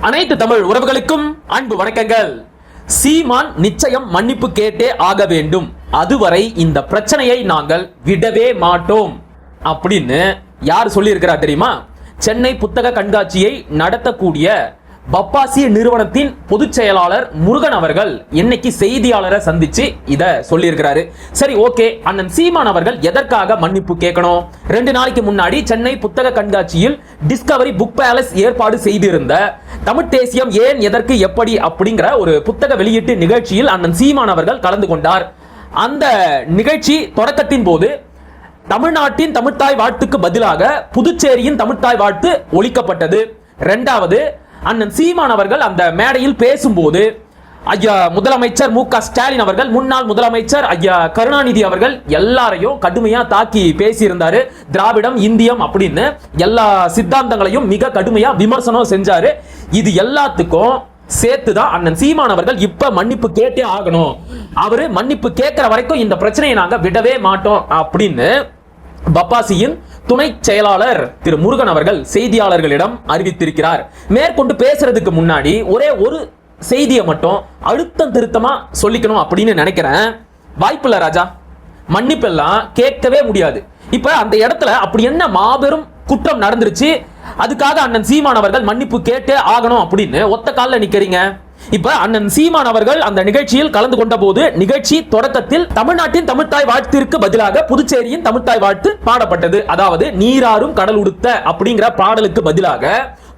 அனைத்து தமிழ் உறவுகளுக்கும் அன்பு வணக்கங்கள். சீமான் நிச்சயம் மன்னிப்பு கேட்டே ஆக வேண்டும். அதுவரை இந்த பிரச்சனையை நாங்கள் விடவே மாட்டோம். அப்படின்னு யார் சொல்லியிருக்கிறா தெரியுமா? சென்னை புத்தக கண்காட்சியை நடத்தக்கூடிய பப்பாசி நிறுவனத்தின் பொதுச் செயலாளர் முருகன் அவர்கள் இன்னைக்கு செய்தியாளரை சந்திச்சு இத சொல்லியிருக்கிறாரு. சரி ஓகே. அண்ணன் சீமான் அவர்கள் எதற்காக மன்னிப்பு கேட்கணும்? ரெண்டு நாளைக்கு முன்னாடி சென்னை புத்தக கண்காட்சியில் டிஸ்கவரி புக் பேலஸ் ஏற்பாடு செய்திருந்த தமிழ் தேசியம் ஏன் எதற்கு எப்படி அப்படிங்கிற ஒரு புத்தக வெளியீட்டு நிகழ்ச்சியில் அண்ணன் சீமான் அவர்கள் கலந்து கொண்டார். அந்த நிகழ்ச்சி தொடக்கத்தின் போது தமிழ்நாட்டின் தமிழ்தாய் வாழ்த்துக்கு பதிலாக புதுச்சேரியின் தமிழ்தாய் வாழ்த்து ஒழிக்கப்பட்டது. ரெண்டாவது அண்ணன் சீமான் அவர்கள் அந்த மேடையில் பேசும்போது ஐயா முதலமைச்சர் மு க ஸ்டாலின் அவர்கள் முன்னாள் முதலமைச்சர் ஐயா கருணாநிதி அவர்கள் எல்லாரையும் கடுமையா தாக்கி பேசியிருந்தாரு. திராவிடம் இந்தியம் அப்படின்னு எல்லா சித்தாந்தங்களையும் மிக கடுமையா விமர்சனம் செஞ்சாரு. இது எல்லாத்துக்கும் சேர்த்து தான் அண்ணன் சீமான் அவர்கள் இப்ப மன்னிப்பு கேட்டே ஆகணும். அவரு மன்னிப்பு கேட்கிற வரைக்கும் இந்த பிரச்சனையை நாங்க விடவே மாட்டோம் அப்படின்னு பப்பாசியின் துணை செயலாளர் திரு முருகன் அவர்கள் செய்தியாளர்களிடம் அறிவித்திருக்கிறார். மேற்கொண்டு பேசுறதுக்கு முன்னாடி ஒரே ஒரு செய்தியை மட்டும் அழுத்தம் திருத்தமா சொல்லிக்கணும் அப்படின்னு நினைக்கிறேன். வாய்ப்பில்ல ராஜா. மன்னிப்பெல்லாம் கேட்கவே முடியாது. இப்ப அந்த இடத்துல அப்படி என்ன மாபெரும் குற்றம் நடந்துருச்சு? அதுக்காக அண்ணன் சீமான் அவர்கள் மன்னிப்பு கேட்டே ஆகணும் அப்படின்னு ஒத்த காலில் நிக்கிறீங்க. இப்ப அண்ணன் சீமான் அவர்கள் அந்த நிகழ்ச்சியில் கலந்து கொண்ட போது நிகழ்ச்சி தொடக்கத்தில் தமிழ்நாட்டின் தமிழ்த்தாய் வாழ்த்திற்கு பதிலாக புதுச்சேரியின் தமிழ்தாய் வாழ்த்து பாடப்பட்டது. அதாவது நீராறும் கடல் உடுத்த அப்படிங்கிற பாடலுக்கு பதிலாக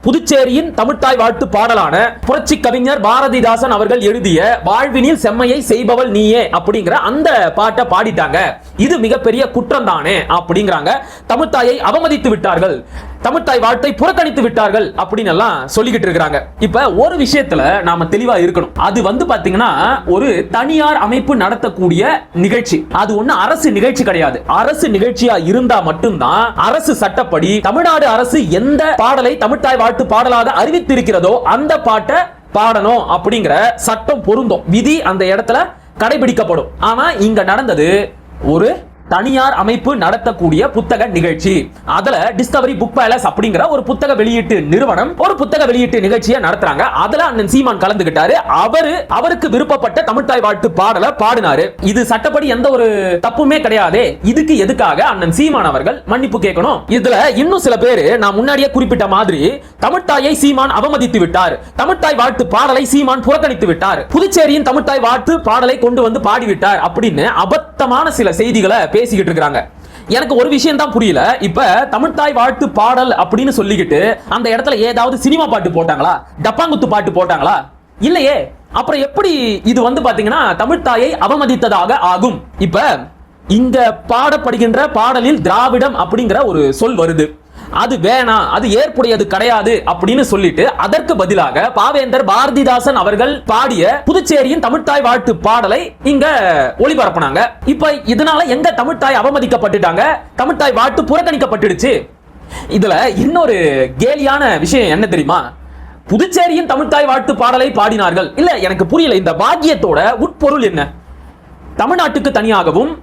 புதுச்சேரியின் தமிழ்த்தாய் வாழ்த்து பாடலான புரட்சி கவிஞர் பாரதிதாசன் அவர்கள் எழுதிய வாழ்வினில் செம்மையை செய்பவள் நீயே அப்படிங்கிற அந்த பாட்டை பாடிட்டாங்க. இது மிகப்பெரிய குற்றம் தானே அப்படிங்கிறாங்க. தமிழ்தாயை அவமதித்து விட்டார்கள். தமிழ்தாய் வாழ்த்தை புறக்கணித்து விட்டார்கள் அப்படின்னு எல்லாம் சொல்லிக்கிட்டு இருக்கிறாங்க. இப்ப ஒரு விஷயத்துல நாம தெளிவா இருக்கணும். அது வந்து பாத்தீங்கன்னா ஒரு தனியார் அமைப்பு நடத்தக்கூடிய நிகழ்ச்சி. அது ஒண்ணு அரசு நிகழ்ச்சி கிடையாது. அரசு நிகழ்ச்சியா இருந்தா மட்டும்தான் அரசு சட்டப்படி தமிழ்நாடு அரசு எந்த பாடலை தமிழ்தாய் வாழ்த்து பாடலாக அறிவித்திருக்கிறதோ அந்த பாட்டை பாடணும் அப்படிங்கிற சட்டம் பொருந்தும். விதி அந்த இடத்துல கடைபிடிக்கப்படும். ஆனா இங்க நடந்தது ஒரு தனியார் அமைப்பு நடத்தக்கூடிய புத்தக நிகழ்ச்சி. அதுல டிஸ்கவரி புக் பேலஸ் அப்படிங்கிற ஒரு புத்தக வெளியீட்டு நிறுவனம் ஒரு புத்தக வெளியீட்டு நிகழ்ச்சியை நடத்துறாங்க. அதுல அண்ணன் சீமான் கலந்துகிட்டாரு. அவரு அவருக்கு விருப்பப்பட்ட தமிழ்தாய் வாழ்த்து பாடல பாடினாரு. இது சட்டப்படி எந்த ஒரு தப்புமே கிடையாது. இதுக்கு எதுக்காக அண்ணன் சீமான் அவர்கள் மன்னிப்பு கேட்கணும்? இதுல இன்னும் சில பேரு நான் முன்னாடியே குறிப்பிட்ட மாதிரி தமிழ்தாயை சீமான் அவமதித்து விட்டார். தமிழ்தாய் வாழ்த்து பாடலை சீமான் புறக்கணித்து விட்டார். புதுச்சேரியின் தமிழ்தாய் வாழ்த்து பாடலை கொண்டு வந்து பாடிவிட்டார் அப்படின்னு அபத்தமான சில செய்திகளை பேசிக்கிட்டு இருக்காங்க எனக்கு ஒரு விஷயம் தான் புரியல. இப்ப தமிழ்தாய் வாழ்த்து பாடல் அப்படின்னு சொல்லிக்கிட்டு அந்த இடத்துல ஏதாவது சினிமா பாட்டு போட்டாங்களா? டப்பாங்குத்து பாட்டு போட்டாங்களா? இல்லையே. அப்புறம் எப்படி இது வந்து பாத்தீங்கன்னா தமிழ்த்தாயை அவமதித்ததாக ஆகும். இப்ப இங்க பாடப்படுகின்ற பாடலில் திராவிடம் அப்படிங்கிற ஒரு சொல் வருது. அது வேணாம் அது ஏற்புடையது கிடையாது அப்படின்னு சொல்லிட்டு அதற்கு பதிலாக பாவேந்தர் பாரதிதாசன் அவர்கள் பாடிய புதுச்சேரியின் தமிழ்தாய் வாழ்த்து பாடலை இங்க ஒளிபரப்புனாங்க. இப்ப இதனால எங்க தமிழ்தாய் அவமதிக்கப்பட்டுட்டாங்க? தமிழ்தாய் வாழ்த்து புறக்கணிக்கப்பட்டுடுச்சு. இதுல இன்னொரு கேலியான விஷயம் என்ன தெரியுமா? புதுச்சேரியின் தமிழ்த்தாய் வாழ்த்து பாடலை பாடினார்கள். இல்ல எனக்கு புரியல இந்த பாக்கியத்தோட உட்பொருள் என்ன? தமிழ்நாட்டுக்கு தனியாகவும்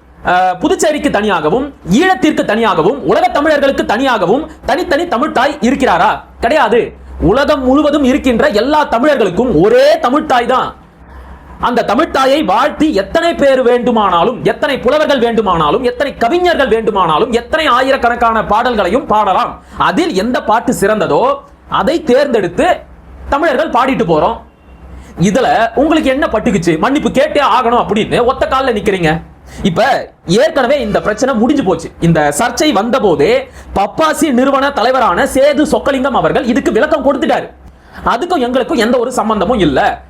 புதுச்சேரிக்கு தனியாகவும் ஈழத்திற்கு தனியாகவும் உலக தமிழர்களுக்கு தனியாகவும் தனித்தனி தமிழ்தாய் இருக்கிறாரா? கிடையாது. உலகம் முழுவதும் இருக்கின்ற எல்லா தமிழர்களுக்கும் ஒரே தமிழ்தாய் தான். அந்த தமிழ்த்தாயை வாழ்த்தி எத்தனை பேர் வேண்டுமானாலும் எத்தனை புலவர்கள் வேண்டுமானாலும் எத்தனை கவிஞர்கள் வேண்டுமானாலும் எத்தனை ஆயிரக்கணக்கான பாடல்களையும் பாடலாம். அதில் எந்த பாட்டு சிறந்ததோ அதை தேர்ந்தெடுத்து தமிழர்கள் பாடிட்டு போறோம். இதுல உங்களுக்கு என்ன பட்டுக்குச்சு? மன்னிப்பு கேட்டே ஆகணும் அப்படின்னு ஒத்த காலில் நிக்கிறீங்க. இப்ப ஏற்கனவே இந்த பிரச்சனை முடிஞ்சு போச்சு. இந்த சர்ச்சை வந்த போதே பப்பாசி நிறுவன தலைவரான சேது சொக்கலிங்கம் அவர்கள் இதுக்கு விளக்கம் கொடுத்துட்டாரு. அதுக்கும் எங்களுக்கும் எந்த ஒரு சம்பந்தமும் இல்ல.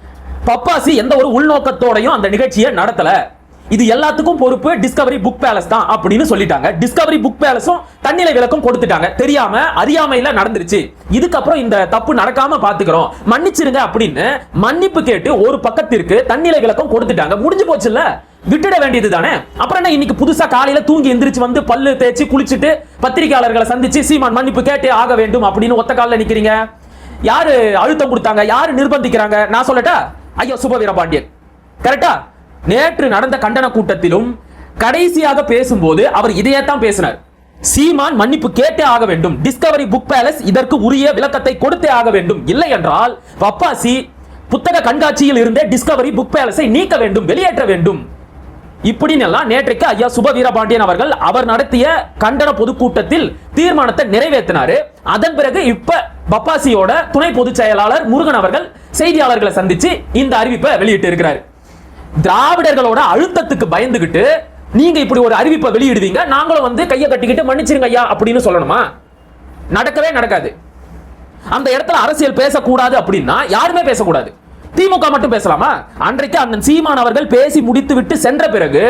பப்பாசி எந்த ஒரு உள்நோக்கத்தோடையும் அந்த நிகழ்ச்சியை நடத்தல. இது எல்லாத்துக்கும் பொறுப்பு டிஸ்கவரி புக் பேலஸ் தான் அப்படின்னு சொல்லிட்டாங்க. டிஸ்கவரி புக் பேலஸும் தண்ணிலை விளக்கம் கொடுத்துட்டாங்க. தெரியாம அறியாமையில நடந்துருச்சு. இதுக்கப்புறம் இந்த தப்பு நடக்காம பாத்துக்கிறோம். மன்னிச்சிருங்க அப்படின்னு மன்னிப்பு கேட்டு ஒரு பக்கத்திற்கு தண்ணிலை விளக்கம் கொடுத்துட்டாங்க. முடிஞ்சு போச்சுல்ல? விட்டுட வேண்டியது தானே? அப்புறம் என்ன இன்னைக்கு புதுசா காலையில தூங்கி எந்திரிச்சு வந்து பல்லு தேய்ச்சி குளிச்சுட்டு பத்திரிகையாளர்களை சந்திச்சு சீமான் மன்னிப்பு கேட்டே ஆக வேண்டும் அப்படின்னு ஒத்த காலில் நிக்கிறீங்க? யாரு அழுத்தம் கொடுத்தாங்க? யாரு நிர்பந்திக்கிறாங்க? நான் சொல்லட்டா? ஐயா சுபவீர பாண்டியன். கரெக்டா? நேற்று நடந்த கண்டன கூட்டத்திலும் கடைசியாக பேசும்போது அவர் இதையே தான் பேசினார். சீமான் மன்னிப்பு கேட்டே ஆக வேண்டும். டிஸ்கவரி புக் பேலஸ் இதற்கு உரிய விளக்கத்தை கொடுத்தே ஆக வேண்டும். இல்லை என்றால் பப்பாசி புத்தக கண்காட்சியில் இருந்தே டிஸ்கவரி புக் பேலஸை நீக்க வேண்டும் வெளியேற்ற வேண்டும். இப்படின்னு எல்லாம் நேற்றைக்கு ஐயா சுப வீரபாண்டியன் அவர்கள் அவர் நடத்திய கண்டன பொதுக்கூட்டத்தில் தீர்மானத்தை நிறைவேற்றினாரு. அதன் பிறகு இப்ப பப்பாசியோட துணை பொதுச் செயலாளர் முருகன் அவர்கள் செய்தியாளர்களை சந்திச்சு இந்த அறிவிப்பை வெளியிட்டு இருக்கிறாரு திராவிடர்களோட அழுத்தத்துக்கு பயந்துகிட்டு நீங்க இப்படி ஒரு அறிவிப்பை வெளியிடுவீங்க நாங்களும் வந்து கையை கட்டிக்கிட்டு மன்னிச்சிருங்க ஐயா அப்படின்னு சொல்லணுமா? நடக்கவே நடக்காது. அந்த இடத்துல அரசியல் பேசக்கூடாது அப்படின்னா யாருமே பேசக்கூடாது. திமுக மட்டும் பேசலாமா? அன்றைக்கு அண்ணன் சீமான் அவர்கள் பேசி முடித்து விட்டு சென்ற பிறகு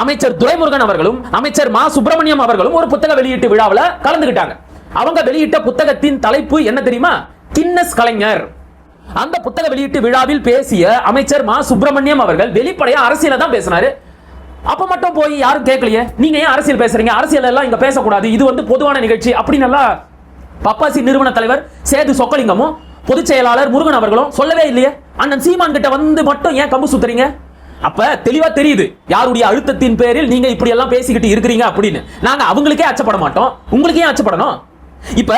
அமைச்சர் துரைமுருகன் அவர்களும் அமைச்சர் மா சுப்பிரமணியம் அவர்களும் ஒரு புத்தக வெளியீட்டு விழாவில் கலந்துகிட்டாங்க. அவங்க வெளியிட்ட புத்தகத்தின் தலைப்பு என்ன தெரியுமா? கின்னஸ் கலைஞர். அந்த புத்தக வெளியீட்டு விழாவில் பேசிய அமைச்சர் மா சுப்பிரமணியம் அவர்கள் வெளிப்படையா அரசியல தான் பேசினாரு. அப்ப மட்டும் போய் யாரும் கேட்கலையே? நீங்க ஏன் அரசியல் பேசுறீங்க? அரசியல் எல்லாம் இங்க பேசக்கூடாது. இது வந்து பொதுவான நிகழ்ச்சி. அப்படின்னு எல்லாம் பப்பாசி நிறுவன தலைவர் சேது சொக்கலிங்கமும் பொதுச் செயலாளர் முருகன் அவர்களும் சொல்லவே இல்லையே? அண்ணன் சீமான் கிட்ட வந்து மட்டும் ஏன் கம்பு சுத்துறீங்க? அப்ப தெளிவா தெரியுது. யாருடைய அழுத்தத்தின் பேரில் நீங்க இப்படி எல்லாம் பேசிக்கிட்டு இருக்கிறீங்க அப்படின்னு. நாங்க அவங்களுக்கே அச்சப்பட மாட்டோம். உங்களுக்கே அச்சப்படணும். இப்ப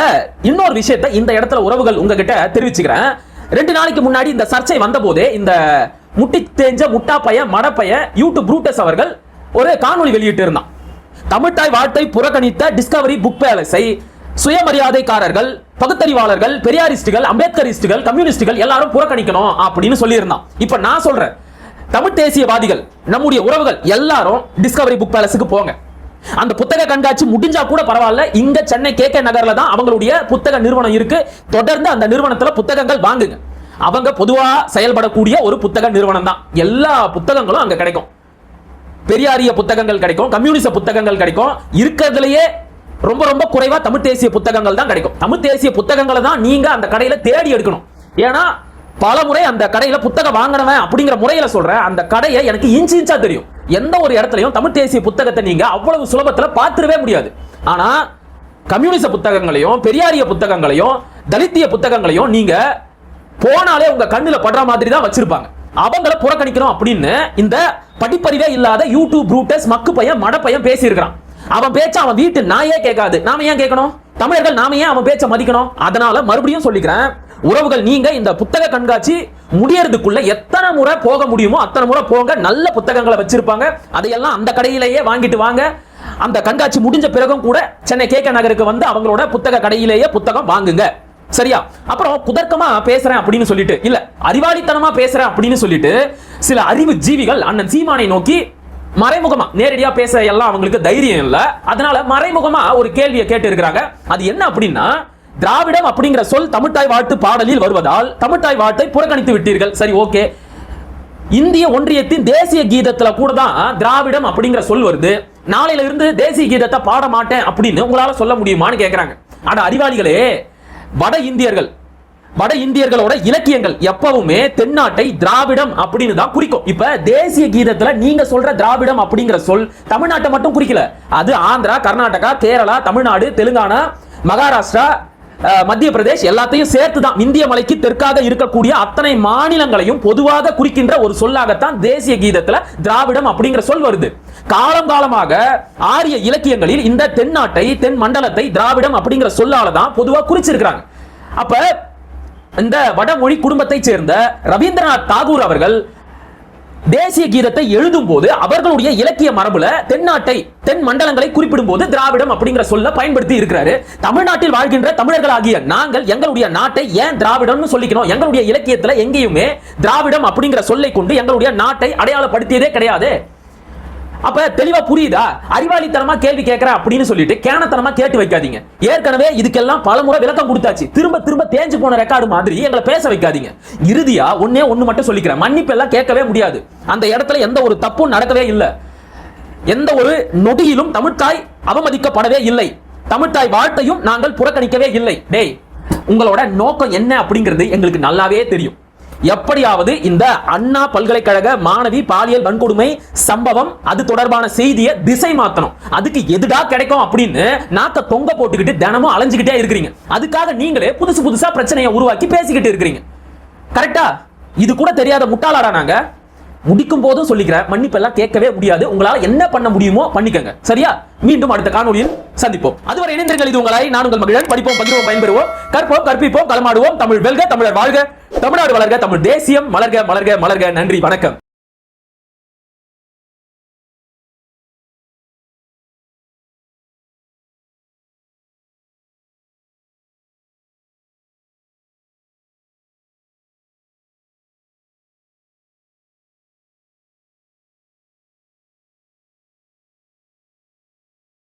இன்னொரு விஷயத்தை இந்த இடத்துல உறவுகள் உங்ககிட்ட தெரிவிச்சுக்கிறேன். ரெண்டு நாளைக்கு முன்னாடி இந்த சர்ச்சை வந்த போதே இந்த முட்டி தேஞ்ச முட்டா பைய மடப்பைய யூடியூப் ப்ரூட்டஸ் அவர்கள் ஒரு காணொளி வெளியிட்டு இருந்தான் தமிழ்தாய் வாழ்த்தை புறக்கணித்த டிஸ்கவரி புக் பேலஸை சுயமரியாதைக்காரர்கள் பகுத்தறிவாளர்கள் பெரியாரிஸ்டுகள் அம்பேத்கரிஸ்டுகள் கம்யூனிஸ்டுகள் எல்லாரும் புறக்கணிக்கணும் அப்படின்னு சொல்லியிருந்தான். இப்ப நான் சொல்றேன் தமிழ் தேசியவாதிகள் நம்முடைய உறவுகள் எல்லாரும் டிஸ்கவரி புக் பேலஸுக்கு போங்க. அந்த புத்தக கண்காட்சி முடிஞ்சா கூட பரவாயில்ல இங்க சென்னை கே கே நகர்ல தான் அவங்களுடைய புத்தக நிறுவனம் இருக்கு. தொடர்ந்து அந்த நிறுவனத்துல புத்தகங்கள் வாங்குங்க. அவங்க பொதுவா செயல்படக்கூடிய ஒரு புத்தக நிறுவனம் தான். எல்லா புத்தகங்களும் அங்க கிடைக்கும். பெரியாரிய புத்தகங்கள் கிடைக்கும் கம்யூனிச புத்தகங்கள் கிடைக்கும். இருக்கிறதுலயே ரொம்ப ரொம்ப குறைவா தமிழ் தேசிய புத்தகங்கள் தான் கிடைக்கும். தமிழ் தேசிய புத்தகங்களை தான் நீங்க அந்த கடையில தேடி எடுக்கணும். ஏன்னா பல முறை அந்த கடையில புத்தகம் வாங்கினவன் அப்படிங்கிற முறையில சொல்றேன் அந்த கடையை எனக்கு இன்ச்சு இன்ச்சா தெரியும். எந்த ஒரு இடத்துலையும் தமிழ் தேசிய புத்தகத்தை நீங்க அவ்வளவு சுலபத்துல பார்த்துடவே முடியாது. ஆனா கம்யூனிச புத்தகங்களையும் பெரியாரிய புத்தகங்களையும் தலித்திய புத்தகங்களையும் நீங்க போனாலே உங்க கண்ணுல படுற மாதிரி தான் வச்சிருப்பாங்க. அவங்கள புறக்கணிக்கணும் அப்படின்னு இந்த படிப்பறிவே இல்லாத யூடியூப் ரூட்டஸ் மக்கு பையன் மட பையன் பேசியிருக்கிறான். அவன் பேச்ச அவன் வீட்டு நாயே கேட்காது. நாம ஏன் கேட்கணும்? தமிழர்கள் நாம ஏன் அவன் பேச்ச மதிக்கணும்? அதனால மறுபடியும் சொல்லிக்கிறேன். உறவுகள் நீங்க இந்த புத்தக கண்காட்சி முடியறதுக்குள்ள எத்தனை முறை போக முடியுமோ அத்தனை முறை போங்க. நல்ல புத்தகங்களை வச்சிருப்பாங்க. அதையெல்லாம் அந்த கடையிலேயே வாங்கிட்டு வாங்க. அந்த கண்காட்சி முடிஞ்ச பிறகும் கூட சென்னை கே கே நகருக்கு வந்து அவங்களோட புத்தக கடையிலேயே புத்தகம் வாங்குங்க. சரியா? அப்புறம் குதர்க்கமா பேசுறேன் அப்படின்னு சொல்லிட்டு இல்ல அறிவாளித்தனமா பேசுறேன் அப்படின்னு சொல்லிட்டு சில அறிவு ஜீவிகள் அண்ணன் சீமானை நோக்கி மறைமுகமா நேரடியா பேச எல்லாம் அவங்களுக்கு தைரியம் இல்ல. அதனால மறைமுகமா ஒரு கேள்வியை கேட்டு இருக்கிறாங்க அது என்ன அப்படின்னா திராவிடம் அப்படிங்கிற சொல் தமிழ்தாய் வாழ்த்து பாடலில் வருவதால் தமிழ்தாய் வாழ்த்தை புறக்கணித்து விட்டீர்கள். சரி ஓகே. இந்திய ஒன்றியத்தின் தேசிய கீதத்துல கூட தான் திராவிடம் அப்படிங்கிற சொல் வருது. நாளையில இருந்து தேசிய கீதத்தை பாட மாட்டேன் அப்படின்னு உங்களால சொல்ல முடியுமான்னு கேக்குறாங்க. ஆனா அறிவாளிகளே வட இந்தியர்கள் வட இந்தியர்களோட இலக்கியங்கள் எப்பவுமே தென்னாட்டை திராவிடம் அப்படின்னு தான் குறிக்கும். இப்ப தேசிய கீதத்துல நீங்க சொல்ற திராவிடம் அப்படிங்கிற சொல் தமிழ்நாட்டை மட்டும் குறிக்கல. அது ஆந்திரா கர்நாடகா கேரளா தமிழ்நாடு தெலுங்கானா மகாராஷ்டிரா மத்திய பிரதேஷ் எல்லாத்தையும் சேர்த்து தான் இந்திய மலைக்கு தெற்காக இருக்கக்கூடிய அத்தனை மாநிலங்களையும் பொதுவாக குறிக்கின்ற ஒரு சொல்லாகத்தான் தேசிய கீதத்துல திராவிடம் அப்படிங்கிற சொல் வருது. காலம் காலமாக ஆரிய இலக்கியங்களில் இந்த தென்னாட்டை தென் மண்டலத்தை திராவிடம் அப்படிங்கிற சொல்லால தான் பொதுவாக குறிச்சிருக்கிறாங்க. அப்ப இந்த வடமொழி குடும்பத்தைச் சேர்ந்த ரவீந்திரநாத் தாகூர் அவர்கள் தேசிய கீதத்தை எழுதும் போது அவர்களுடைய இலக்கிய மரபுல தென்னாட்டை தென் மண்டலங்களை குறிப்பிடும் போது திராவிடம் அப்படிங்கிற சொல்ல பயன்படுத்தி இருக்கிறாரு. தமிழ்நாட்டில் வாழ்கின்ற தமிழர்களாகிய நாங்கள் எங்களுடைய நாட்டை ஏன் திராவிடம்னு சொல்லிக்கணும்? எங்களுடைய இலக்கியத்துல எங்கேயுமே திராவிடம் அப்படிங்கிற சொல்லை கொண்டு எங்களுடைய நாட்டை அடையாளப்படுத்தியதே கிடையாது. அப்ப தெளிவா புரியுதா? அறிவாளித்தனமா கேள்வி கேட்கற அப்படின்னு சொல்லிட்டு கேனத்தனமா கேட்டு வைக்காதீங்க. ஏற்கனவே இதுக்கெல்லாம் பலமுறை விளக்கம் கொடுத்தாச்சு. திரும்ப திரும்ப தேஞ்சு போன ரெக்கார்டு மாதிரி எங்களை பேச வைக்காதீங்க. இறுதியா ஒன்னே ஒண்ணு மட்டும் சொல்லிக்கிறேன். மன்னிப்பு எல்லாம் கேட்கவே முடியாது. அந்த இடத்துல எந்த ஒரு தப்பும் நடக்கவே இல்லை. எந்த ஒரு நொடியிலும் தமிழ்தாய் அவமதிக்கப்படவே இல்லை. தமிழ்த்தாய் வாழ்த்தையும் நாங்கள் புறக்கணிக்கவே இல்லை. டேய் உங்களோட நோக்கம் என்ன அப்படிங்கிறது எங்களுக்கு நல்லாவே தெரியும். எப்படியாவது இந்த அண்ணா பல்கலைக்கழக மாணவி பாலியல் வன்கொடுமை சம்பவம் அது தொடர்பான செய்தியை திசை மாத்தணும். அதுக்கு எதுடா கிடைக்கும் அப்படின்னு நாக்க தொங்க போட்டுக்கிட்டு தினமும் அலைஞ்சுக்கிட்டே இருக்கிறீங்க. அதுக்காக நீங்களே புதுசு புதுசா பிரச்சனையை உருவாக்கி பேசிக்கிட்டு இருக்கிறீங்க. கரெக்டா? இது கூட தெரியாத முட்டாளாடா நாங்க? முடிக்கும் போதும் சொல்லிக்கிறேன் மன்னிப்பு எல்லாம் கேட்கவே முடியாது. உங்களால என்ன பண்ண முடியுமோ பண்ணிக்கங்க. சரியா? மீண்டும் அடுத்த காணொலியில் சந்திப்போம். அதுவரை இணைந்திருங்கள். இது உங்களை நான் உங்கள் மகிழன். படிப்போம் பகிர்வோம் பயன்பெறுவோம். கற்போம் கற்பிப்போம் களமாடுவோம். தமிழ் வெல்க தமிழர் வாழ்க. தமிழ்நாடு வளர்க தமிழ் தேசியம். மலர்க மலர்க மலர்க. நன்றி வணக்கம்.